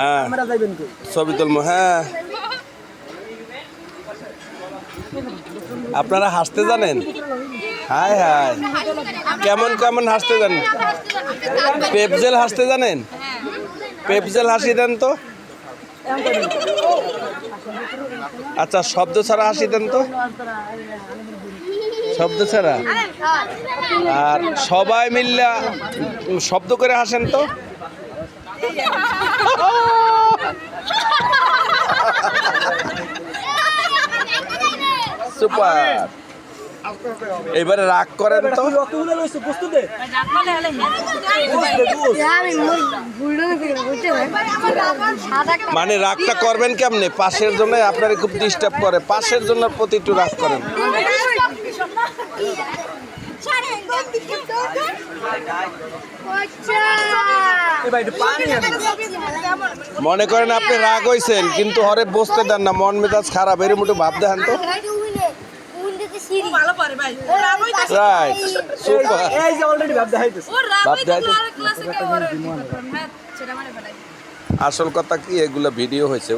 হ্যাঁ। আপনারা হাসতে জানেন? হাই হাই। কেমন কেমন হাসতে জানেন? পেপজেল হাসতে জানেন? পেপজেল হাসি দেন তো? আচ্ছা শব্দ ছাড়া হাসি দেন তো। শব্দ ছাড়া? আর সবাই মিল্লা শব্দ করে হাসেন তো। সুপার। এবারে রাগ করেন তো। মানে রাগটা করবেন কেমনে? পাশের জন্য আপনার খুব ডিস্টার্ব করে। পাশের জন্য প্রতি একটু রাগ করেন। মনে করেন আপনি রাগ হইছেন, কিন্তু হরে বসতে দেন না, মন মেজাজ খারাপ এর মুঠো ভাব দেখান তো। ভালো পারে ভাই। রাইট সুপার এই যে অলরেডি ভাব দেখাইতেছে। ওর রাগ বাপ হইতে দেয় তো। ক্লাসে কেউ ওর। হ্যাঁ সেটা মানে আসল কথা কি এগুলো ভিডিও হয়েছে